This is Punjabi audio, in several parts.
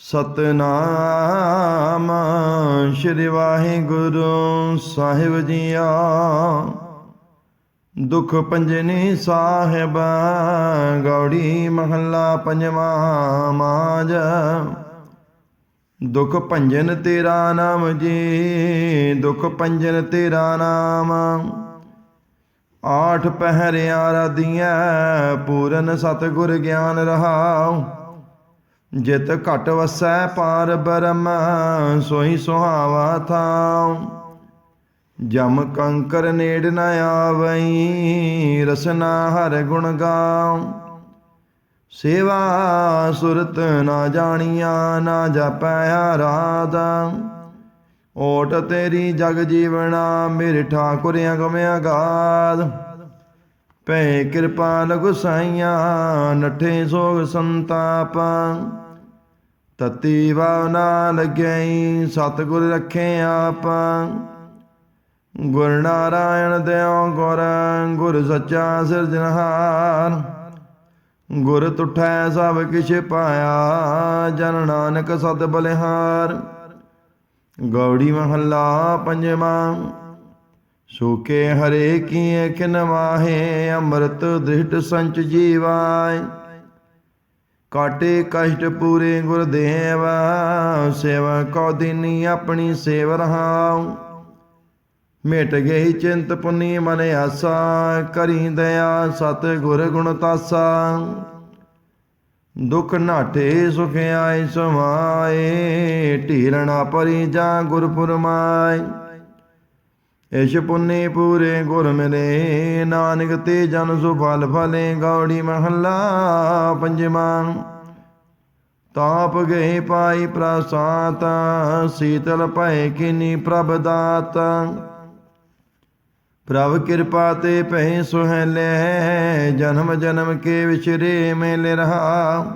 ਸਤਨਾਮ ਸ਼੍ਰੀ ਵਾਹਿਗੁਰੂ ਸਾਹਿਬ ਜੀਆ। ਦੁਖ ਪੰਜਨੀ ਸਾਹਿਬ, ਗੌੜੀ ਮਹੱਲਾ ਪੰਜਵਾਂ ਮਾਜ। ਦੁਖ ਭੰਜਨ ਤੇਰਾ ਨਾਮ ਜੀ, ਦੁਖ ਭੰਜਨ ਤੇਰਾ ਨਾਮ। ਆਠ ਪਹਿਰਿਆ ਰਦੀਆਂ ਪੂਰਨ ਸਤਿਗੁਰ ਗਿਆਨ ਰਹਾਉ। ਜਿਤ ਘਟ ਵਸੈ ਪਾਰ ਬਰਮ ਸੋਈ ਸੁਹਾਵਾ ਥਾਉ। ਜਮ ਕੰਕਰ ਨੇੜ ਨ ਆਵਈ, ਰਸਨਾ ਹਰ ਗੁਣ ਗਾਉ। ਸੇਵਾ ਸੁਰਤ ਨਾ ਜਾਣੀਆਂ, ਨਾ ਜਪੈ ਆਰਾਧ। ਓਟ ਤੇਰੀ ਜਗ ਜੀਵਣਾ, ਮੇਰੇ ਠਾਕੁਰ ਅਗਮ ਅਗਾਧ। ਪੈ ਕਿਰਪਾਲ ਗੁਸਾਈਆਂ ਨਠੇ ਸੋਗ ਸੰਤਾਪ। ਤਤੀ ਭਾਵਨਾ ਨਾ ਲੱਗਈ ਸਤਿਗੁਰ ਰੱਖੇ ਆਪ। ਗੁਰ ਨਾਰਾਇਣ ਦਿਓ ਗੁਰ ਗੁਰ ਸੱਚਾ ਸਿਰਜਣਹਾਰ। ਗੁਰ ਤੁਠੈ ਸਭ ਕਿਛ ਪਾਇਆ, ਜਨ ਨਾਨਕ ਸਤ ਬਲਿਹਾਰ। ਗੌੜੀ ਮਹੱਲਾ ਪੰਜਵਾਂ, ਸੋਕੇ ਹਰੇ ਕੀ ਕਿਨ ਵਾਹੇ ਅੰਮ੍ਰਿਤ ਦ੍ਰਿਸ਼ਟ ਸੰਚ ਜੀਵਾਇ ਕਾਟੇ ਕਸ਼ਟ ਪੂਰੇ ਗੁਰਦੇਵ ਸੇਵਾ ਕੋ ਦਿਨੀ ਆਪਣੀ ਸੇਵ ਰਹਾਉ। ਮਿਟ ਗਈ ਚਿੰਤ ਪੁਨੀ ਮਨ ਆਸਾ, ਕਰੀ ਦਇਆ ਸਤ ਗੁਰ ਗੁਣ ਤਾਸਾ। ਦੁਖ ਨਾਟੇ ਸੁਖ ਆਏ ਸਮਾਏ ਢੀਰਣਾ ਪਰੀ ਜਾ ਗੁਰ ਪੁਰਮਾਏ ਇਸ਼ ਪੁੰਨੇ ਪੂਰੇ ਗੁਰ ਮਿਲੇ ਨਾਨਕ ਤੇ ਜਨ ਸੁ ਫਲ ਫਲੇ, ਗੌੜੀ ਮਹੱਲਾ ਪੰਜਵਾਂ। ਤਾਪ ਗਏ ਪਾਈ ਪ੍ਰਸਾਤ ਸੀਤਲ ਭੈ ਕਿਨੀ ਪ੍ਰਭ ਦਾਤ। ਪ੍ਰਭ ਕਿਰਪਾ ਤੇ ਭੈ ਸੁਹਲੇ, ਜਨਮ ਜਨਮ ਕੇ ਵਿਚਰੇ ਮੇਲੇ ਰਹਾ।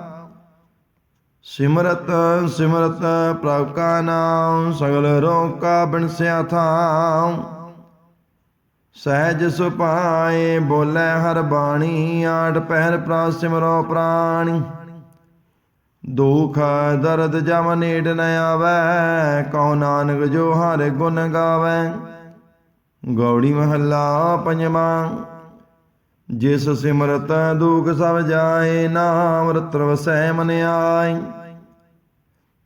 ਸਿਮਰਤ ਸਿਮਰਤ ਪ੍ਰਭ ਕਾ ਨਾਮ, ਸਗਲ ਰੋਗ ਕਾ ਬਿਨਸਿਆ ਥਾਂ ਸਹਿਜ ਸੁਪਾਏ ਬੋਲੇ ਹਰ ਬਾਣੀ ਆਠ ਪਹਿਰ ਪ੍ਰਾ ਸਿਮਰੋ ਪ੍ਰਾਣੀ। ਦੁਖ ਦਰਦ ਜਮ ਨੇੜ ਨ ਆਵੈ, ਕਉ ਨਾਨਕ ਜੋ ਹਰ ਗੁਣ ਗਾਵੈ। ਗੌੜੀ ਮਹੱਲਾ ਪੰਜਵਾਂ, ਜਿਸ ਸਿਮਰਤ ਦੁਖ ਸਭ ਜਾਏ, ਨਾਮ ਰਤਨ ਵਸੈ ਮਨ ਆਈ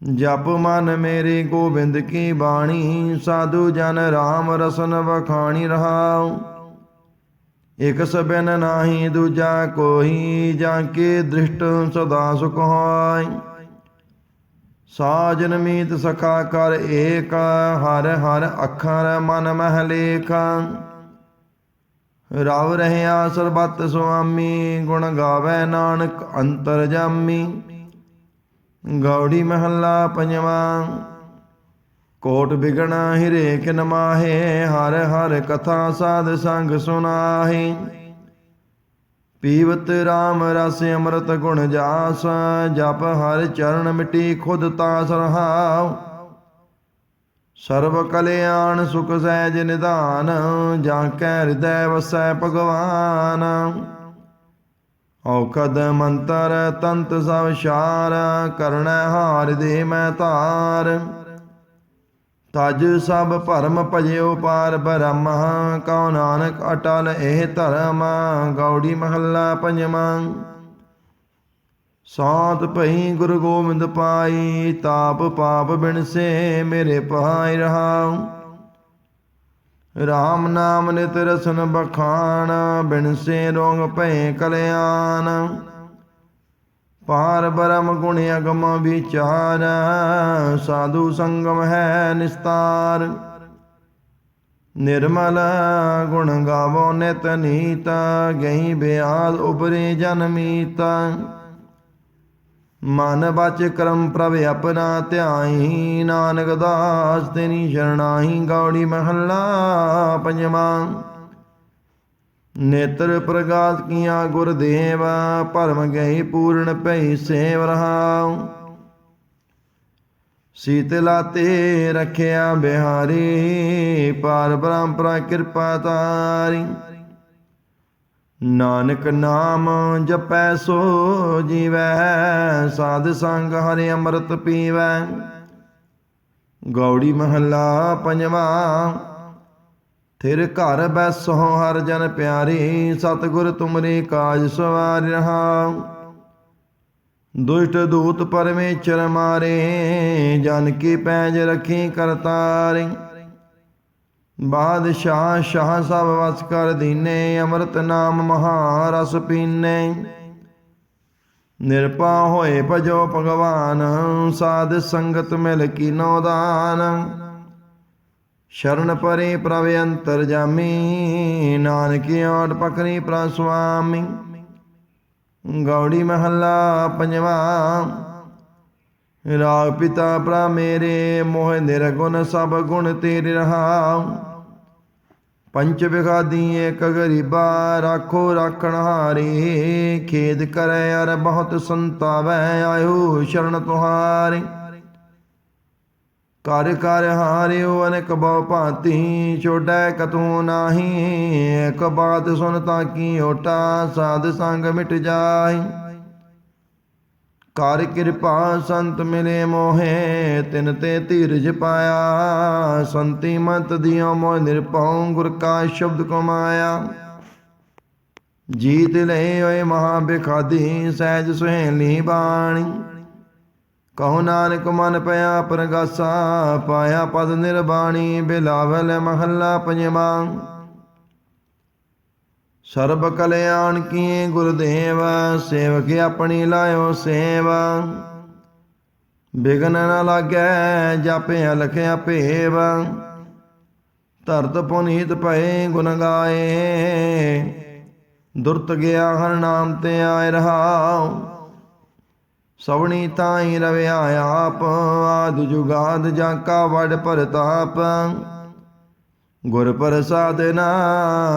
ਜਪ ਮਨ ਮੇਰੇ ਗੋਬਿੰਦ ਕੀ ਬਾਣੀ, ਸਾਧੂ ਜਨ RAM ਰਸਨ ਵਖਾਣੀ ਰਹਾਉ। ਇਕ ਸਬਨ ਨਾਹੀ ਦੂਜਾ ਕੋਈ ਜਾਂ ਕੇ ਦ੍ਰਿਸ਼ਟ ਸਦਾ ਸੁਖ ਹੋਇ ਸਾਜਨ ਮੀਤ ਸਖਾ ਕਰ ਏਕ, ਹਰ ਹਰ ਅੱਖਰ ਮਨ ਮਹਿ ਲੇਖ। ਰਵ ਰਹਿਆ ਸਰਬਤ ਸੁਆਮੀ, ਗੁਣ ਗਾਵੇ ਨਾਨਕ ਅੰਤਰ ਜਾਮੀ। ਗੌੜੀ ਮਹੱਲਾ ਪੰਜਵਾਂ। ਕੋਟ ਬਿਗਣਾ ਹਿਰੇ ਕਿਨ ਮਾਹੇ, ਹਰ ਹਰ ਕਥਾ ਸਾਧ ਸੰਗ ਸੁਨਾਹੀ। ਪੀਵਤ RAM ਰਸ ਅੰਮ੍ਰਿਤ ਗੁਣ ਜਾਸ, ਜਪ ਹਰ ਚਰਨ ਮਿਟੀ ਖੁਦ ਤਾ ਰਹਾਉ। ਸਰਬ ਕਲਿਆਣ ਸੁਖ ਸਹਿਜ ਨਿਧਾਨ, ਜਾਂ ਕੈ ਹਿਰਦੈ ਵਸੈ ਭਗਵਾਨ। ਔਖਦ ਮੰਤਰ ਤੰਤ ਸਭ ਸ਼ਾਰ ਕਰਣੈ ਹਾਰ ਦੇ ਮੈਂ ਧਾਰ। ਤਜ ਸਭ ਭਰਮ ਭਜਿਓ ਪਾਰ ਬ੍ਰਹਮ, ਕਉ ਨਾਨਕ ਅਟਲ ਇਹ ਧਰਮ, ਗੌੜੀ ਮਹੱਲਾ ਪੰਜਵਾਂ। ਸਾਤ ਭਈ ਗੁਰੂ ਗੋਬਿੰਦ ਪਾਈ, ਤਾਪ ਪਾਪ ਬਿਨਸੇ ਮੇਰੇ ਪਾਈ ਰਹਾਉ। ਰਾਮ ਨਾਮ ਨਿਤ ਰਸਨ ਬਖਾਨ ਬਿਨਸੇ ਰੋਗ ਭੈ ਕਲਿਆਣ। ਪਾਰ ਬਰਮ ਗੁਣ ਅਗਮ ਵਿਚਾਰ, ਸਾਧੂ ਸੰਗਮ ਹੈ ਨਿਸਤਾਰ। ਨਿਰਮਲ ਗੁਣ ਗਾਵੋ ਨਿਤ ਨੀਤ, ਗਈ ਬਿਆਦ ਉਪਰੇ ਜਨਮੀਤ ਮਨ ਬਚ ਕਰਮ ਪ੍ਰਭ ਆਪਣਾ ਧਿਆਈ, ਨਾਨਕ ਦਾਸ ਤੇਰੀ ਸ਼ਰਣਾਈ, ਗੌੜੀ ਮਹੱਲਾ ਪੰਜਵਾਂ। ਨੇਤਰ ਪ੍ਰਗਾਸ ਕੀਆਂ ਗੁਰਦੇਵ ਭਰਮ ਗਈ ਪੂਰਨ ਭਈ ਸੇਵ ਰਹਾਉ। ਸੀਤਲਾ ਤੇ ਰਖਿਆ ਬਿਹਾਰੀ, ਪਾਰ ਬ੍ਰਹਮ ਕਿਰਪਾ ਤਾਰੀ। ਨਾਨਕ ਨਾਮ ਜਪੈ ਸੋ ਜੀਵੈ, ਸਾਧ ਸੰਗ ਹਰਿ ਅੰਮ੍ਰਿਤ ਪੀਵੈ। ਗੌੜੀ ਮਹੱਲਾ ਪੰਜਵਾ, ਥਿਰ ਘਰ ਬੈਸੋ ਹਰ ਜਨ ਪਿਆਰੀ, ਸਤਿਗੁਰ ਤੁਮਰੇ ਕਾਜ ਸਵਾਰ ਰਹਾ। ਦੁਸ਼ਟ ਦੂਤ ਪਰਮੇਸ਼ਰ ਮਾਰੇ, ਜਨ ਕੀ ਪੈਜ ਰਖੀ ਕਰਤਾਰੇ। ਬਾਦਸ਼ਾਹ ਸ਼ਾਹ ਸਭ ਵਸ ਕਰ ਦੀਨੇ, ਅੰਮ੍ਰਿਤ ਨਾਮ ਮਹਾਰਸ ਪੀਨੇ। ਨਿਰਪਾ ਹੋਏ ਭਜੋ ਭਗਵਾਨ, ਸਾਧ ਸੰਗਤ ਮਿਲ ਕੀਨੋ ਦਾਨ। ਸ਼ਰਨ ਪਰੇ ਪ੍ਰਭ ਅੰਤਰ ਜਾਮੀ, ਨਾਨਕ ਓਟ ਪਕਰੀ ਪ੍ਰ ਸੁਆਮੀ। ਗੌੜੀ ਮਹੱਲਾ ਪੰਜਵਾ ਰਾਗ ਪਿਤਾ ਪ੍ਰਾ ਮੇਰੇ, ਮੋਹ ਨਿਰਗੁਣ ਸਭ ਗੁਣ ਤੇਰੇ ਰਹਾਉ। ਪੰਚ ਵਿਗਾਦੀ ਏਕ ਗਰੀਬਾ, ਰਾਖੋ ਰਾਖਣ ਹਾਰੀ। ਖੇਦ ਕਰੈ ਅਰ ਬਹੁਤ ਸੰਤਾਵੈ, ਆਇਓ ਸ਼ਰਨ ਤੁਹਾਰੀ। ਕਰ ਕਰ ਹਾਰਿਓ ਅਨੇਕ ਬਹੁ ਭਾਂਤੀ ਛੋੜੈ ਕਤੂ ਨਾਹੀ। ਇੱਕ ਬਾਤ ਸੁਨ ਤਾਂ ਕੀ ਓਟਾ, ਸਾਧ ਸੰਗ ਮਿਟ ਜਾਈ ਕਰ ਕਿਰਪਾ ਸੰਤ ਮਿਲੇ ਮੋਹੇ, ਤਿਨ ਤੇ ਧੀਰਜ ਪਾਇਆ। ਸੰਤੀ ਮਤ ਦਿਓ ਮੋਹ ਨਿਰਭਉ, ਗੁਰ ਕਾ ਸ਼ਬਦ ਕਮਾਇਆ। ਜੀਤ ਲੈ ਓਏ ਮਹਾ ਬਿਖਾਦੀ ਸਹਿਜ ਸੁਹੇਲੀ ਬਾਣੀ। ਕਹੋ ਨਾਨਕ ਮਨ ਪਿਆ ਪ੍ਰਗਾਸਾ, ਪਾਇਆ ਪਦ ਨਿਰਬਾਣੀ, ਬਿਲਾਵਲ ਮਹੱਲਾ ਪੰਜਵਾਂ। ਸਰਬ ਕਲਿਆਣ ਕੀ ਗੁਰਦੇਵ, ਸੇਵਕ ਆਪਣੀ ਲਾਇਓ ਸੇਵਾ। ਬਿਗਨ ਨ ਲਾਗੈ, ਜਾਪੇ ਲਖਿਆ ਭੇਵ ਧਰਤ ਪੁਨੀਤ ਭਏ ਗੁਣ ਗਾਏ। ਦੁਰਤ ਗਿਆ ਹਰ ਨਾਮ ਤੇ ਆਇ ਰਹਾਉ। ਸਵਣੀ ਤਾਈ ਰਵਿਆ ਆਪ, ਆਦ ਜੁਗਾਦ ਜਾਂ ਕਾ ਵਡ ਪਰਤਾਪ ਗੁਰ ਪ੍ਰਸਾਦ ਨਾ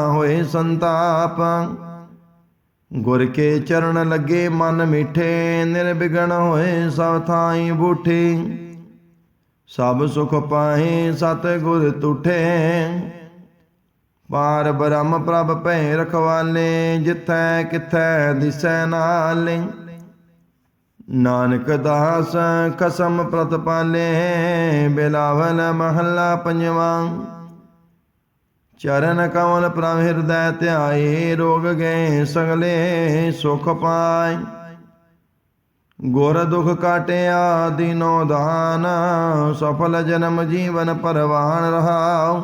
ਹੋਏ ਸੰਤਾਪ। ਗੁਰ ਕੇ ਚਰਨ ਲੱਗੇ ਮਨ ਮਿਠੇ ਨਿਰਬਿਗਣ ਹੋਏ ਸਭ ਥਾਈ ਬੂਠੇ। ਸਭ ਸੁਖ ਪਾਏ ਸਤ ਗੁਰ ਤੁਠੇ। ਪਾਰ ਬ੍ਰਹਮ ਪ੍ਰਭ ਭੈ ਰਖਵਾਲੇ, ਜਿਥੈ ਕਿਥੈ ਦਿਸੈ ਨਾਲੇ। ਨਾਨਕ ਦਾਸ ਕਸਮ ਪ੍ਰਤਪਾਲੇ, ਬਿਲਾਵਲ ਮਹੱਲਾ ਪੰਜਵਾਂ। ਚਰਨ ਕਮਲ ਪ੍ਰਭ ਹਿਰਦੈ ਧਿਆਏ, ਰੋਗ ਗਏ ਸਗਲੇ ਸੁਖ ਪਾਏ। ਗੁਰ ਦੁਖ ਕਾਟਿਆ ਦਿਨੋ ਦਾਨ, ਸਫਲ ਜਨਮ ਜੀਵਨ ਪਰਵਾਨ ਰਹਾਉ।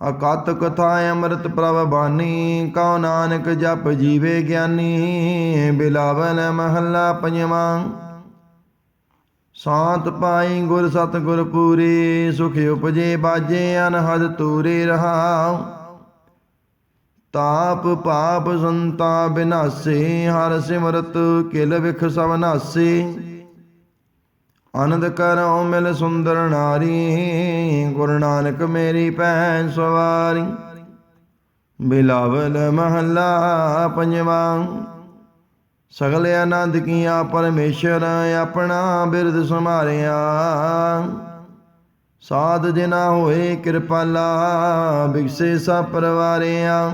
ਅਕਤ ਕਥਾ ਅੰਮ੍ਰਿਤ ਪ੍ਰਭ ਬਾਣੀ ਕਉ ਨਾਨਕ ਜਪ ਜੀਵੇ ਗਿਆਨੀ, ਬਿਲਾਵਨ ਮਹੱਲਾ ਪੰਜਵਾਂ। ਸਾਤ ਪਾਈ ਗੁਰ ਸਤ ਗੁਰ ਪੂਰੀ, ਸੁਖ ਉਪਜੇ ਬਾਜੇ ਅਨਹਦ ਤੂਰੇ ਰਹਾਉ। ਤਾਪ ਪਾਪ ਸੰਤਾ ਬਿਨਾਸੇ, ਹਰ ਸਿਮਰਤ ਕਿਲ ਵਿਖ ਸਭ ਨਾਸੇ। ਆਨੰਦ ਕਰਉ ਮਿਲ ਸੁੰਦਰ ਨਾਰੀ, ਗੁਰੂ ਨਾਨਕ ਮੇਰੀ ਭੈਣ ਸਵਾਰੀ। ਬਿਲਾਵਲ ਮਹੱਲਾ ਪੰਜਵਾਂ। ਸਗਲ ਆਨੰਦ ਕੀਆ ਪਰਮੇਸ਼ਰ ਆਪਣਾ ਬਿਰਦ ਸਮਾਰਿਆ ਸਾਧ ਜਿਨਾ ਹੋਏ ਕਿਰਪਾਲਾ, ਬਿਕਸੇ ਸਾ ਪਰਵਾਰਿਆ।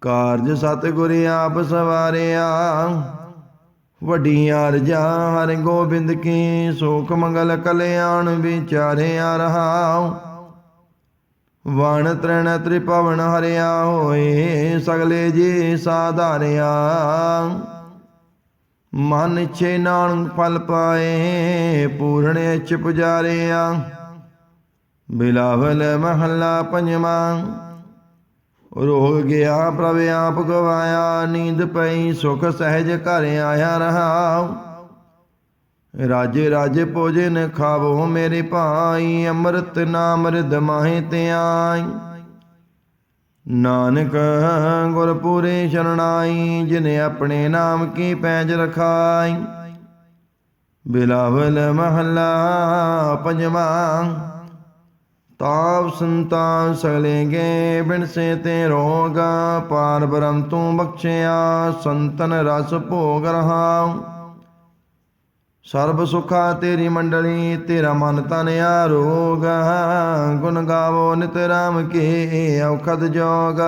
ਕਾਰਜ ਸਤਿਗੁਰ ਆਪ ਸਵਾਰਿਆ। ਵੱਡੀਆਂ ਰਜਾ ਹਰ ਗੋਬਿੰਦ ਕੀ ਸੋਖ ਮੰਗਲ ਕਲਿਆਣ ਵਿਚਾਰਿਆ ਰਹਾਉ। ਵਣ ਤ੍ਰਿਣ ਤ੍ਰਿਪਵਨ ਹਰਿਆ ਹੋਏ, ਸਗਲੇ ਜੀ ਸਾਧਾਰਿਆ। ਮਨ ਇਛੇ ਨਾਨਕ ਫਲ ਪਾਏ ਪੂਰਨ ਇਛ ਪੁਜਾਰਿਆ ਬਿਲਾਵਲ ਮਹੱਲਾ ਪੰਜਵਾਂ ਰੋਗ ਗਿਆ ਪ੍ਰਭ ਆਪ ਗਵਾਇਆ, ਨੀਂਦ ਪਈ ਸੁਖ ਸਹਿਜ ਘਰ ਆਇਆ ਰਹਾਉ। ਰਾਜੇ ਰਾਜੇ ਭੋਜਨ ਖਾਵੋ ਮੇਰੇ ਭਾਈ, ਅੰਮ੍ਰਿਤ ਨਾਮ ਰਿਦ ਮਾਹੇ ਤੇ ਆਈ ਨਾਨਕ ਗੁਰ ਪੂਰੇ ਸ਼ਰਣਾਈ, ਜਿਨੇ ਆਪਣੇ ਨਾਮ ਕੀ ਪੈਜ ਰਖਾਈ। ਬਿਲਾਵਲ ਮਹੱਲਾ ਪੰਜਵਾਂ, ਤਾਪ ਸੰਤਾਨ ਸਗਲੇਗੇ ਬਿਨ ਸੇ ਤੇ ਰੋਗ ਪਾਰ ਬ੍ਰਹਮ ਤੂੰ ਬਖਸ਼ਿਆ, ਸੰਤਨ ਰਸ ਭੋਗ ਰਹਾਉ। ਸਰਬ ਸੁਖਾ ਤੇਰੀ ਮੰਡਲੀ, ਤੇਰਾ ਮਨ ਤਨ ਆਰੋਗ। ਗੁਣ ਗਾਵੋ ਨਿਤ ਰਾਮ ਕੀ ਔਖਦ ਜੋਗ।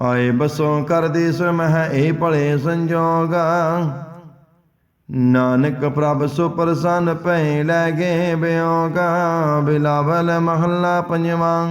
ਆਏ ਬਸੋਂ ਕਰਦੀ ਸੋ ਮਹਿ, ਇਹ ਭਲੇ ਸੰਜੋਗ। ਨਾਨਕ ਪ੍ਰਭ ਸੋ ਪ੍ਰਸੰਨ ਭੈ ਲੈ ਗਏ ਬਿਯੋਗ ਬਿਲਾਵਲ ਮਹੱਲਾ ਪੰਜਵਾਂ।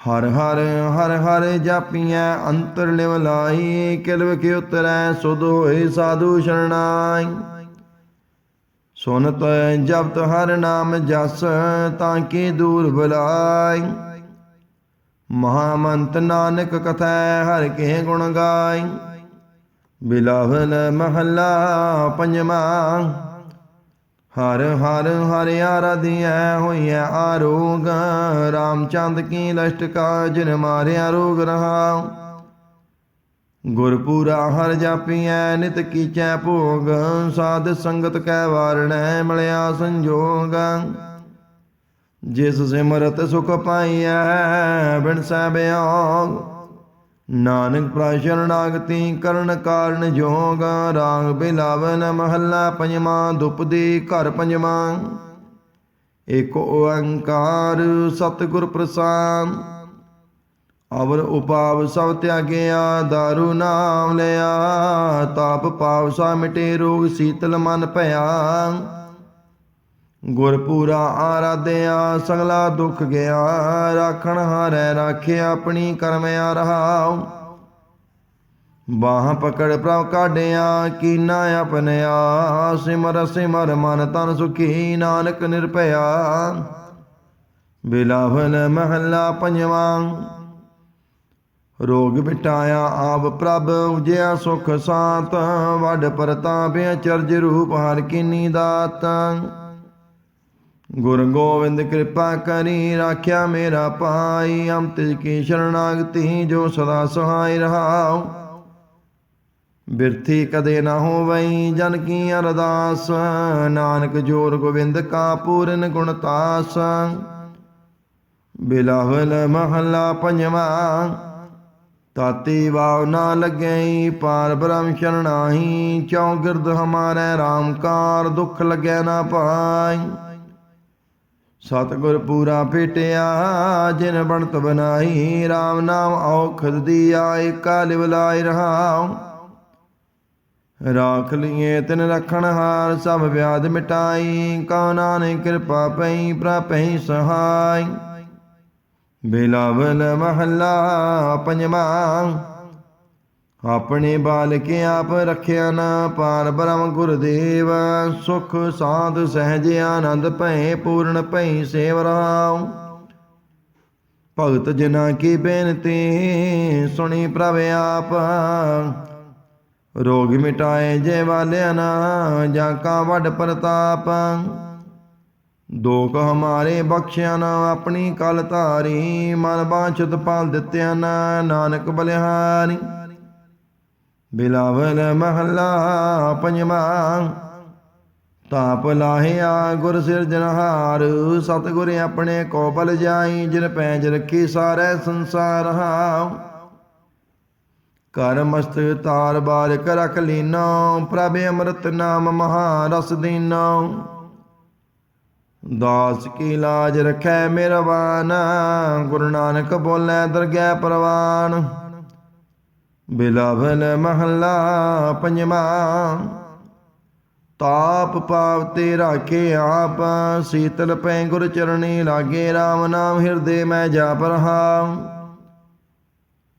ਹਰ ਹਰ ਹਰ ਹਰ ਜਾਪੀਐ ਅੰਤਰ ਲਿਵ ਲਾਈ ਕਿਲਵ ਕੀ ਉਤਰੈ ਸੁਧ ਹੋਏ ਸਾਧੂ ਸ਼ਰਣਾਈ। ਸੁਨਤ ਜਪਤ ਹਰ ਨਾਮ ਜਸ ਤਾਂ ਕੀ ਦੂਰ ਬੁਲਾਈ। ਮਹਾਮੰਤ ਨਾਨਕ ਕਥੈ ਹਰ ਕੇ ਗੁਣ ਗਾਈ। ਬਿਲਾਵਲ ਮਹੱਲਾ ਪੰਜਵਾਂ ਹਰ ਹਰ ਹਰ ਆਰਾਧਿਐ ਹੋਈਐ ਆਰੋਗ, ਰਾਮਚੰਦ ਕੀ ਲਸ਼ਟ ਕਾ ਜਿਨ ਮਾਰਿਆ ਰੋਗ ਰਹਾ। ਗੁਰਪੂਰਾ ਹਰ ਜਾਪੀਐ, ਨਿਤ ਕੀਚੈ ਭੋਗ, ਸਾਧ ਸੰਗਤ ਕੈ ਵਾਰਣੈ, ਮਿਲਿਆ ਸੰਜੋਗ। ਜਿਸ ਸਿਮਰਤ ਸੁਖ ਪਾਈਐ, ਬਿਨ ਸੈ ਬਿਆਗ ਨਾਨਕ ਪ੍ਰਾਸ਼ਰਣਾਗਤੀ ਕਰਨ ਕਾਰਨ ਜੋਗ, ਰਾਗ ਬਿਲਾਵਨ ਮਹੱਲਾ ਪੰਜਵਾਂ ਦੁਪਦੀ ਘਰ ਪੰਜਵਾਂ। ਏਕ ਓੰਕਾਰ ਸਤਿਗੁਰ ਪ੍ਰਸਾਦ, ਅਵਰ ਉਪਾਵ ਸਭ ਤਿਆਗਿਆ, ਦਾਰੂ ਨਾਮ ਲਿਆ। ਤਾਪ ਪਾਵ ਸਾ ਮਿਟੇ ਰੋਗ ਸੀਤਲ ਮਨ ਭਇਆ। ਗੁਰਪੂਰਾ ਆਰਾਧਿਆ, ਸਗਲਾ ਦੁੱਖ ਗਿਆ। ਰਾਖਣ ਹਾਰੈ ਰਾਖਿਆ ਆਪਣੀ ਕਰਮ ਆ ਰਹਾਉ ਬਾਹ ਪਕੜ ਪ੍ਰਭ ਕਾਢਿਆ, ਕੀਨਾ ਆਪਨਿਆ। ਸਿਮਰ ਸਿਮਰ ਮਨ ਤਨ ਸੁਖੀ, ਨਾਨਕ ਨਿਰਭਇਆ। ਬਿਲਾਵਲ ਮਹੱਲਾ ਪੰਜਵਾਂ। ਰੋਗ ਮਿਟਾਇਆ ਆਪ ਪ੍ਰਭ, ਉਜਿਆ ਸੁਖ ਸਾਤ। ਵੱਡ ਪ੍ਰਤਾਪ ਅਚਰਜ ਰੂਪ, ਹਰ ਕੀਨੀ ਦਾਤ। ਗੁਰ ਗੋਬਿੰਦ ਕਿਰਪਾ ਕਰੀ, ਰਾਖਿਆ ਮੇਰਾ ਪਾਈ ਅੰਤ ਕੀ ਸ਼ਰਨਾਗਤੀ ਜੋ ਸਦਾ ਸਹਾਈ ਰਹਾਉ। ਬਿਰਥੀ ਕਦੇ ਨਾ ਹੋਵਈ, ਜਨ ਕੀ ਅਰਦਾਸ, ਨਾਨਕ ਜੋਰ ਗੋਬਿੰਦ ਕਾ ਪੂਰਨ ਗੁਣ ਤਾਸ। ਬਿਲਾਵਲ ਮਹਲਾ ਪੰਜਵਾਂ ਤਾਤੀ ਵਾਵ ਨਾ ਲੱਗਈ, ਪਾਰ ਬ੍ਰਹਮ ਸ਼ਰਨਾਹੀ ਚੌ ਗਿਰਦ ਹਮਾਰੇ ਰਾਮਕਾਰ ਦੁਖ ਲੱਗੈ ਨਾ ਪਾਈ। ਸਤਿਗੁਰ ਪੂਰਾ ਭੇਟਿਆ, ਜਿਨ ਬਣਤ ਬਨਾਈ RAM ਨਾਮ ਔਖਦ ਦੀਆ, ਏਕਾ ਲਿਵ ਲਾਇ ਰਹਾਉ। ਰਾਖ ਲਿਏ ਤਿਨ ਰਖਣ ਹਾਰ, ਸਭ ਵਿਆਦ ਮਿਟਾਈ, ਕਉ ਨਾਨਕ ਕਿਰਪਾ ਪਈ ਪ੍ਰਪੈ ਸਹਾਈ। ਬਿਲਾਵਲ ਮਹੱਲਾ ਪੰਜਵਾਂ ਆਪਣੇ ਬਾਲਕ ਆਪ ਰਖਿਆ ਨਾ ਪਾਰ ਬ੍ਰਹਮ ਗੁਰਦੇਵ, ਸੁਖ ਸਾਧ ਸਹਿਜ ਆਨੰਦ ਭੈ ਪੂਰਨ ਭੈ ਸੇਵ ਰਾਉ ਭਗਤ ਜਨਾ ਕੀ ਬੇਨਤੀ ਸੁਣੀ ਪ੍ਰਭ ਆਪ, ਰੋਗ ਮਿਟਾਏ ਜੇ ਵਾਲਿਆ ਨਾ ਜਾਂ ਕਾ ਵੱਡ ਪ੍ਰਤਾਪ। ਦੋਖ ਹਮਾਰੇ ਬਖਸ਼ਿਆ ਨਾ ਆਪਣੀ ਕਲ ਧਾਰੀ, ਮਨ ਬਾਛਤ ਪਾਲ ਦਿੱਤਿਆ ਨਾ, ਨਾਨਕ ਬਲਿਹਾਰੀ। ਬਿਲਾਵਲ ਮਹੱਲਾ ਪੰਜਵਾਂ। ਤਾਪ ਲਾਹਿਆ ਗੁਰ ਸਿਰਜਨਹਾਰ ਸਤਿਗੁਰ ਆਪਣੇ ਕੋ ਬਲ ਜਾਈ, ਜਿਨ ਪੈਜ ਰੱਖੀ ਸਾਰੇ ਸੰਸਾਰ ਹਾਉ। ਕਰ ਮਸਤ ਤਾਰ ਬਾਰਿਕ ਰਖ ਲੀਨੋ, ਪ੍ਰਭ ਅੰਮ੍ਰਿਤ ਨਾਮ ਮਹਾ ਰਸ ਦੀਨੋ। ਦਾਸ ਕੀ ਲਾਜ ਰਖੈ ਮਿਹਰਬਾਨ ਗੁਰੂ ਨਾਨਕ ਬੋਲੇ ਦਰਗਹਿ ਪ੍ਰਵਾਨ। ਬਿਲਾਵਲ ਮਹੱਲਾ ਪੰਜਵਾਂ। ਤਾਪ ਪਾਵਤੇ ਰਾਖੇ ਆਪ, ਸੀਤਲ ਪੈ ਗੁਰ ਚਰਣੀ ਲਾਗੇ RAM ਨਾਮ ਹਿਰਦੇ ਮੈਂ ਜਾਪ ਰਹਾ।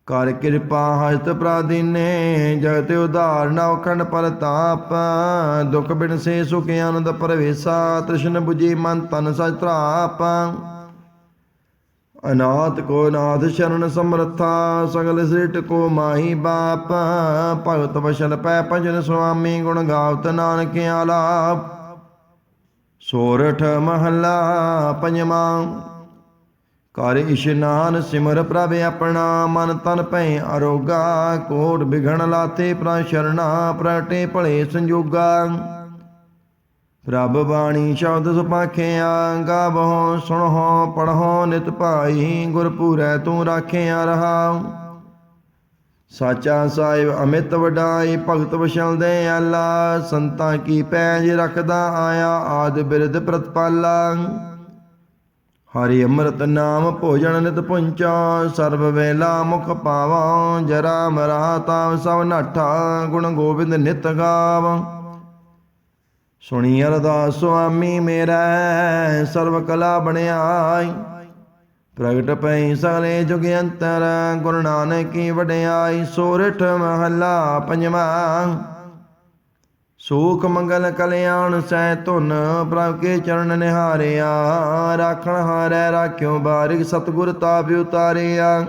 ਕਰ ਕਿਰਪਾ ਹਸਤ ਪ੍ਰਾਦੀਨੇ ਜਗਤ ਉਧਾਰ ਨਵ ਖੰਡ ਪਰਤਾਪ ਦੁਖ ਬਿਨ ਸੇ ਸੁਖ ਆਨੰਦ ਪਰਵੇਸਾ, ਤ੍ਰਿਸ਼ਨ 부ਜੀ ਮਨ ਤਨ ਸਚ ਤਰਾਪ ਅਨਾਥ ਕੋ ਨਾਥ ਸ਼ਰਨ ਸਮਰਥਾ, ਸਗਲ ਸ੍ਰਿਟ ਕੋ ਮਾਹੀ ਬਾਪ। ਭਗਤ ਵਸ਼ਲ ਪੈ ਭਜਨ ਸੁਆਮੀ, ਗੁਣ ਗਾਵਤ ਨਾਨਕ ਆਲਾਪ ਸੋਰਠ ਮਹੱਲਾ ਪੰਜਵਾਂ, ਕਰ ਇਸ਼ਨਾਨ ਸਿਮਰ ਪ੍ਰਭ ਆਪਣਾ, ਮਨ ਤਨ ਭੈ ਅਰੋਗਾ ਕੋਟ ਬਿਘਣ ਲਾਤੇ ਪ੍ਰ ਸ਼ਰਣਾ ਪ੍ਰਟੇ ਭਲੇ ਸੰਜੋਗਾ। ਪ੍ਰਭ ਬਾਣੀ ਸ਼ਬਦ ਸੁਪਾਖਿਆ ਗਾਵੋ, ਸੁਣੋ, ਪੜ੍ਹੋ, ਨਿਤ ਭਾਈ, ਗੁਰਪੂਰੈ ਤੂੰ ਰਾਖਿਆ ਰਹਾਉ। ਸਾਚਾ ਸਾਹਿਬ ਅਮਿਤ ਵਡਾਈ, ਭਗਤ ਵਸ਼ਲ ਦੇ ਆਲਾ ਸੰਤਾਂ ਕੀ ਪੈਜ ਰੱਖਦਾ ਆਇਆ, ਆਦ ਬਿਰਦ ਪ੍ਰਤਪਾਲਾ। ਹਰੀ ਅੰਮ੍ਰਿਤ ਨਾਮ ਭੋਜਨ ਨਿਤ ਪੁੰਚਾ, ਸਰਬ ਵੇਲਾ ਮੁਖ ਪਾਵਾਂ, ਜਰਾ ਮਰਾ ਤਾਵ ਸਭ ਨਾਠਾ, ਗੁਣ ਗੋਬਿੰਦ ਨਿਤ ਗਾਵਾਂ। ਸੁਣੀ ਅਰਦਾਸ ਸੁਆਮੀ ਮੇਰਾ ਸਰਬ ਕਲਾ ਬਣਾਈ ਪ੍ਰਗਟ ਪਈ ਸਗਲੇ ਜੁਗ ਅੰਤਰ, ਗੁਰੂ ਨਾਨਕ ਕੀ ਵਡਿਆਈ ਸੋਰਠ ਮਹੱਲਾ ਪੰਜਵਾਂ। ਸੂਖ ਮੰਗਲ ਕਲਿਆਣ ਸੈ ਧੁਨ, ਪ੍ਰਭ ਕੇ ਚਰਨ ਨਿਹਾਰਿਆ। ਰਾਖਣ ਹਾਰੈ ਰਾਖਿਓ ਬਾਰਿਕ ਸਤਗੁਰ ਤਾਪ ਉਤਾਰਿਆ।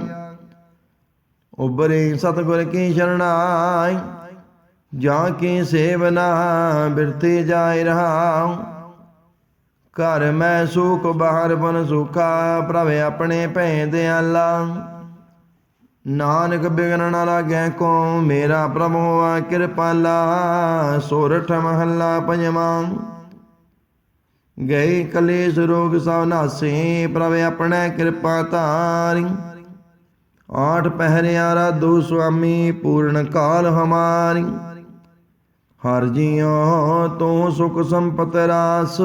ਉਬਰੇ ਸਤਗੁਰ ਕੀ ਸ਼ਰਣਾਈ ਜਾਂ ਕੀ ਸੇਵਨਾ ਬਿਰਤੇ ਜਾਇ ਰਹਾ ਘਰ ਮੈਂ ਸੁਖ, ਬਾਹਰ ਬਨ ਸੁਖਾ, ਪ੍ਰਭ ਆਪਣੇ ਭੈ ਦਿਆਲਾ ਨਾਨਕ ਬਿਗਨ ਨ ਲਾਗੈ ਕੋ ਮੇਰਾ ਪ੍ਰਭ ਹੋਆ ਕਿਰਪਾਲਾ, ਸੋਰਠ ਮਹੱਲਾ ਪੰਜਵਾਂ। ਗਏ ਕਲੇਸ਼ ਰੋਗ ਸਭ ਨਾਸੇ, ਪ੍ਰਭ ਆਪਣੇ ਕਿਰਪਾ ਧਾਰੀ। ਆਠ ਪਹਿਰਿਆ ਦੋ ਸੁਆਮੀ, ਪੂਰਨ ਕਾਲ ਹਮਾਰੀ। ਹਰ ਜੀਓ ਤੂੰ ਸੁਖ ਸੰਪਤ ਰਾਸ।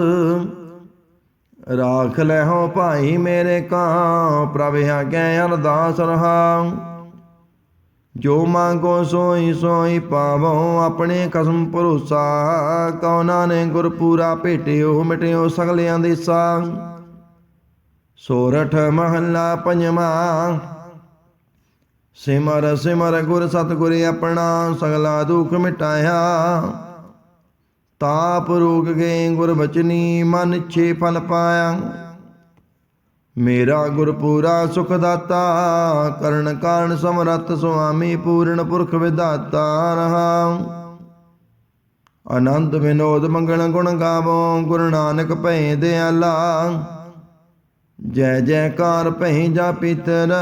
ਰਾਖ ਲੈ ਹੋ ਭਾਈ ਮੇਰੇ ਕਾਂ, ਪ੍ਰਭ ਆਗੇ ਅਰਦਾਸ ਰਹਾ ਜੋ ਮੰਗੋ ਸੋਈ ਸੋਈ ਪਾਵੋ, ਆਪਣੇ ਕਸਮ ਭਰੋਸਾ ਕਉਨਾ ਨੇ ਗੁਰ ਪੂਰਾ ਭੇਟਿਓ, ਮਿਟਿਓ ਸਗਲਿਆਂ ਦੇ ਸਾ ਸੋਰਠ ਮਹੱਲਾ ਪੰਜਵਾਂ ਸਿਮਰ ਸਿਮਰ ਗੁਰ ਸਤਿਗੁਰ ਆਪਣਾ ਸਗਲਾ ਦੁਖ ਮਿਟਾਇਆ। ਤਾਪ ਰੋਗ ਗਏ ਗੁਰ ਬਚਨੀ, ਮਨ ਛੇ ਫਲ ਪਾਇਆ। ਮੇਰਾ ਗੁਰ ਪੂਰਾ ਸੁਖ ਦਾਤਾ, ਕਰਨ ਕਾਰਨ ਸਮਰੱਥ ਸੁਆਮੀ ਪੂਰਨ ਪੁਰਖ ਵਿਦਾਤਾ ਰਹਾ। ਆਨੰਦ ਵਿਨੋਦ ਮੰਗਣ ਗੁਣ ਗਾਵੋ, ਗੁਰੂ ਨਾਨਕ ਭੈ ਦਿਆਲਾ। ਜੈ ਜੈਕਾਰ ਭੈ ਜਾ ਪਿਤਰ,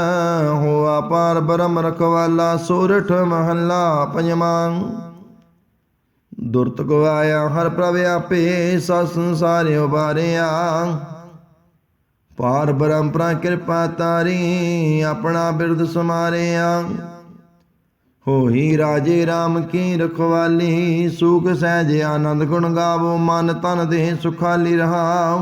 ਹੋਆ ਪਾਰ ਬ੍ਰਹਮ ਰਖਵਾਲਾ, ਸੋਰਠ ਮਹੱਲਾ ਪੰਜਵਾਂ। ਦੁਰਤ ਗਵਾਇਆ ਹਰ ਪ੍ਰਭ ਆਪੇ ਸਸ ਸੰਸਾਰੇ ਉਬਾਰਿਆ ਪਾਰ ਬ੍ਰਹਮ ਪ੍ਰਾ ਕਿਰਪਾ ਤਾਰੀ, ਆਪਣਾ ਬਿਰਦ ਸਮਾਰਿਆ। ਹੋਈ ਰਾਜੇ RAM ਕੀ ਰਖਵਾਲੀ, ਸੁਖ ਸਹਿਜ ਆਨੰਦ ਗੁਣ ਗਾਵੋ, ਮਨ ਤਨ ਦੇ ਸੁਖਾਲੀ ਰਹਾ।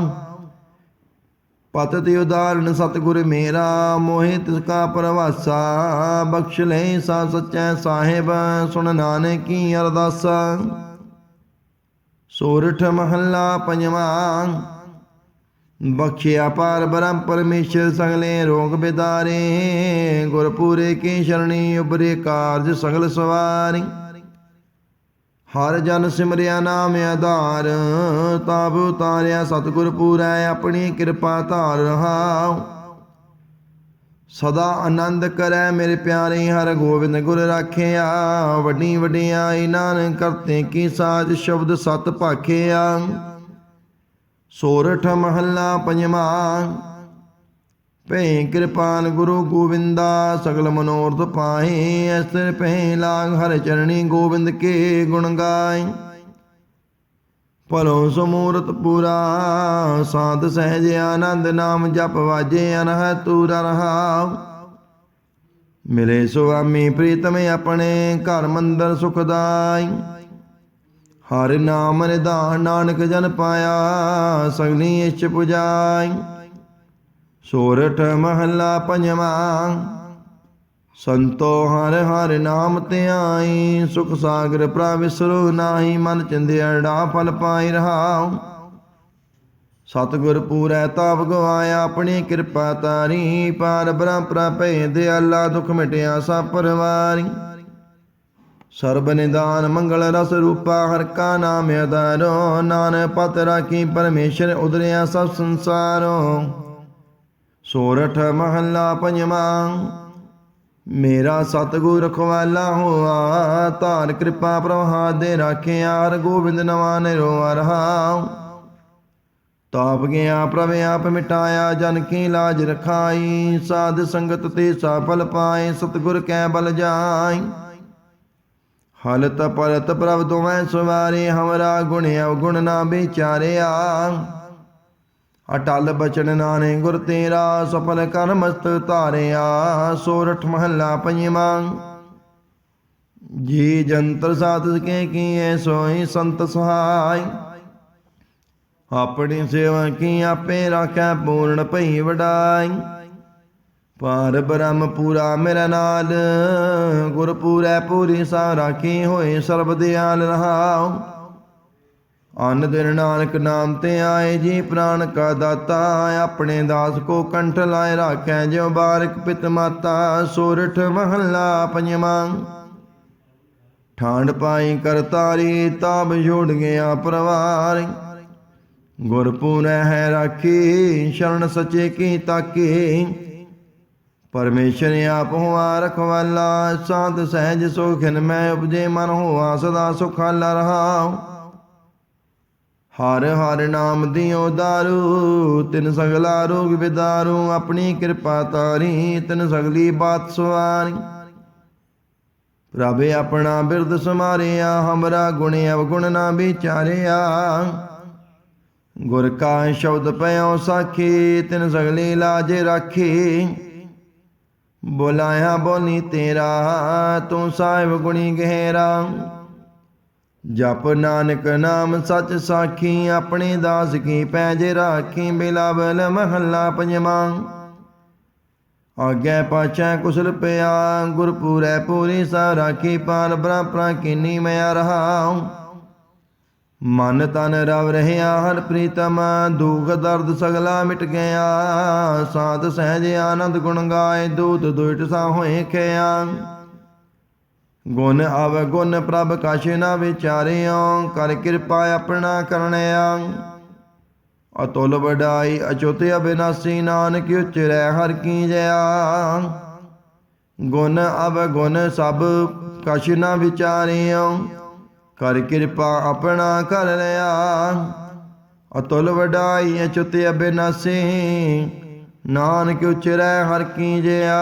ਪਤ ਤੇ ਉਦਾਹਰਣ ਸਤਿਗੁਰ ਮੇਰਾ, ਮੋਹਿ ਤਿਸ ਕਾ ਪਰਵਾਸਾ, ਬਖਸ਼ ਲੈ ਸਾ ਸਚੈ ਸਾਹਿਬ, ਸੁਣ ਨਾਨਕੀ ਕੀ ਅਰਦਾਸਾ। ਸੋਰਠ ਮਹੱਲਾ ਪੰਜਵਾਂ, ਬਖਸ਼ਿਆ ਪਾਰ ਬ੍ਰਹਮ ਪਰਮੇਸ਼ਰ ਸਗਲੇ ਰੋਗ ਬਿਦਾਰੇ, ਗੁਰਪੂਰੇ ਕੀ ਸ਼ਰਣੀ ਉਬਰੇ ਕਾਰਜ ਸਗਲ ਸਵਾਰੀ। ਹਰ ਜਨ ਸਿਮਰਿਆ ਨਾਮ ਆਧਾਰ ਤਾਪ ਉਤਾਰਿਆ ਸਤਿਗੁਰ ਪੂਰੈ, ਆਪਣੀ ਕਿਰਪਾ ਧਾਰ ਰਹਾ ਸਦਾ ਆਨੰਦ ਕਰੈ ਮੇਰੇ ਪਿਆਰੇ, ਹਰ ਗੋਬਿੰਦ ਗੁਰ ਰਾਖਿਆ। ਵੱਡੀ ਵਡਿਆਈ ਨਾਨਕ ਕਰਤੇ ਕੀ ਸਾਜ ਸ਼ਬਦ ਸਤ ਭਾਖਿਆ। ਸੋਰਠ ਮਹੱਲਾ ਪੰਜਵਾਂ ਭੈ ਕਿਰਪਾਨ ਗੁਰੂ ਗੋਬਿੰਦਾ, ਸਗਲ ਮਨੋਰਥ ਪਾਹੇ ਅਸਰ ਪਹਿ ਲਾਗ ਹਰ ਚਰਣੀ ਗੋਬਿੰਦ ਕੇ ਗੁਣ ਗਾਏ। ਭਲੋ ਸਮੂਰਤ ਪੂਰਾ, ਸਾਧ ਸਹਿਜ ਆਨੰਦ ਨਾਮ ਜਪ ਵਾਜੇ ਅਨਹ ਤੂਰ ਰਹਾ ਮਿਲੇ ਸੁਆਮੀ ਪ੍ਰੀਤਮ ਆਪਣੇ, ਘਰ ਮੰਦਰ ਸੁਖਦਾਈ ਹਰ ਨਾਮ ਨਿਧਾਨ ਨਾਨਕ ਜਨ ਪਾਇਆ, ਸਗਲੀ ਇਛ ਪੁਜਾਈ। ਸੋਰਠ ਮਹੱਲਾ ਪੰਜਵਾਂ। ਸੰਤੋ ਹਰ ਹਰ ਨਾਮ ਧਿਆਈ, ਸੁਖ ਸਾਗਰ ਪ੍ਰਵਿਸਰੂ ਨਾਹੀ, ਮਨ ਚਿੰਦਿਆੜਾ ਫਲ ਪਾਈ ਰਹਾਉ। ਸਤਿਗੁਰ ਪੂਰੈ ਤਾਪ ਗਵਾਇਆ ਆਪਣੀ ਕਿਰਪਾ ਤਾਰੀ। ਪਾਰ ਬ੍ਰਹਮ ਪ੍ਰਭੇ ਦਿਆਲਾ, ਦੁਖ ਮਿਟਿਆ ਸਭ ਪਰਵਾਰੀ। ਸਰਬ ਨਿਦਾਨ ਮੰਗਲ ਰਸ ਰੂਪਾ, ਹਰ ਕਾ ਨਾਮ ਅਦਾਰੋ ਨਾਨਕ ਪਤ ਰਾਖੀ, ਪਰਮੇਸ਼ਰ ਉਦਰਿਆ ਸਭ ਸੰਸਾਰੋ। ਸੋਰਠ ਮਹੱਲਾ ਪੰਜਵਾਂ। ਮੇਰਾ ਸਤਿਗੁਰ ਰਖਵਾਲਾ ਹੋਆ, ਧਾਰ ਕਿਰਪਾ ਪ੍ਰਭਾ ਦੇ ਰਾਖਿਆ ਹਰ ਗੋਬਿੰਦ ਨਵਾਂ ਨਿਰੋ ਰਹਾ ਤਾਪ ਗਿਆ, ਪ੍ਰਭ ਆਪ ਮਿਟਾਇਆ, ਜਨ ਕੀ ਲਾਜ ਰਖਾਈ, ਸਾਧ ਸੰਗਤ ਤੇ ਸਫਲ ਪਾਏ, ਸਤਿਗੁਰ ਕੈ ਬਲ ਜਾਈ। ਹਲਤ ਪਲਤ ਪ੍ਰਭ ਤੁਮੈ ਸਵਾਰੇ, ਹਮਰਾ ਗੁਣ ਅਵਗੁਣ ਨਾ ਵਿਚਾਰਿਆ। ਅਟਲ ਬਚਨ ਨਾਨੇ ਗੁਰ ਤੇਰਾ, ਸਫਲ ਕਰ ਮਸਤ ਧਾਰਿਆ, ਸੋਰਠ ਮਹੱਲਾ ਪੰਜਵਾਂ। ਜੀ ਜੰਤਰ ਸਾਧ ਕੇ ਕੀਏ, ਸੋਈ ਸੰਤ ਸੁਹਾਈ। ਆਪਣੀ ਸੇਵਾ ਕੀ ਆਪੇ ਰਾਖੈ, ਪੂਰਨ ਭਈ ਵਡਾਈ। ਪਾਰ ਬ੍ਰਹਮ ਪੂਰਾ ਮੇਰਾ ਨਾਲ, ਗੁਰ ਪੂਰੈ ਪੂਰੀ ਸਾ ਰਾਖੀ ਹੋਏ, ਸਰਬ ਦਿਆਲ ਰਹਾਉ। ਅਨ ਦਿਨ ਨਾਨਕ ਨਾਮ ਤੇ ਆਏ ਜੀ, ਪ੍ਰਾਨ ਕਾ ਦਾਤਾ, ਆਪਣੇ ਦਾਸ ਕੋ ਕੰਠ ਲਾਏ ਰਾਖੈ ਜਿਉ ਬਾਰਕ ਪਿਤ ਮਾਤਾ, ਸੋਰਠ ਮਹੱਲਾ ਪੰਜਵਾਂ। ਠਾਂਡ ਪਾਈ ਕਰਤਾਰੀ ਤਾਬ ਜੋੜ ਗਿਆ ਪਰਵਾਰ। ਗੁਰ ਹੈ ਰਾਖੀ, ਸ਼ਰਨ ਸਚੇ ਕੀ ਤਾਕੀ। ਪਰਮੇਸ਼ਰ ਆਪ ਹੋਆ ਰਖਵਾਲਾ, ਸਾਧ ਸਹਿਜ ਸੁਖਿਨ ਮੈਂ ਉਪਜੇ ਮਨ ਹੋਆ, ਸਦਾ ਸੁਖਾਲਾ ਰਹਾ ਹਰ ਹਰ ਨਾਮ ਦਿਓ ਦਾਰੂ, ਤਿਨ ਸਗਲਾ ਰੋਗ ਵਿਦਾਰੂ ਆਪਣੀ ਕਿਰਪਾ ਤਾਰੀ, ਤਿਨ ਸਗਲੀ ਬਾਤ ਸੁਆਰੀ। ਪ੍ਰਭ ਆਪਣਾ ਬਿਰਦ ਸਮਾਰਿਆ, ਹਮਰਾ ਗੁਣ ਅਵਗੁਣ ਨਾ ਵਿਚਾਰਿਆ। ਗੁਰ ਕਾ ਸ਼ਬਦ ਪਇਓ ਸਾਖੀ, ਤਿਨ ਸਗਲੀ ਲਾਜ ਰਾਖੀ। ਬੋਲਾਇਆ ਬੋਲੀ ਤੇਰਾ, ਤੂੰ ਸਾਹਿਬ ਗੁਣੀ ਗਹਿਰਾ। ਜਪ ਨਾਨਕ ਨਾਮ ਸਚ ਸਾਖੀ, ਆਪਣੇ ਦਾਸ ਕੀ ਪੈਜ ਰਾਖੀ, ਬਿਲਾਵਲ ਮਹੱਲਾ ਪੰਜਵਾਂ। ਆਗੇ ਪਾਛੈ ਕੁਸਲ ਪਿਆ ਗੁਰ ਪੂਰੀ ਸਾ ਰਾਖੀ ਪਾਰ ਬ੍ਰਹਮਾ ਕੀਨੀ ਮੈਂ ਰਹਾ ਮਨ ਤਨ ਰਵ ਰਹਿਆ, ਹਰ ਪ੍ਰੀਤਮ, ਦੁਖ ਦਰਦ ਸਗਲਾ ਮਿਟ ਗਿਆ। ਸਾਧ ਸਹਿਜ ਆਨੰਦ ਗੁਣ ਗਾਏ, ਦੂਤ ਦੁਇਟ ਸਾ ਹੋਏ ਖਿਆ ਗੁਣ ਅਵ ਗੁਣ ਪ੍ਰਭ ਕਛ ਨਾ ਵਿਚਾਰਿਓ ਕਰ ਕਿਰਪਾ ਆਪਣਾ ਕਰਨਿਆ। ਅਤੁਲ ਵਡਾਈ ਅਚੁੱਤ ਅਬਿਨਾਸੀ ਨਾਨਕ ਉਚਰੈ ਹਰ ਕੀ ਜਇਆ। ਗੁਣ ਅਵ ਗੁਣ ਸਭ ਕਛ ਨਾ ਵਿਚਾਰਿਓ ਕਰ ਕਿਰਪਾ ਆਪਣਾ ਕਰਨਿਆ। ਅਤੁਲ ਵਡਾਈ ਅਚੁੱਤ ਅਬਿਨਾਸੀ, ਨਾਨਕ ਉਚਰੈ ਹਰ ਕੀ ਜਇਆ।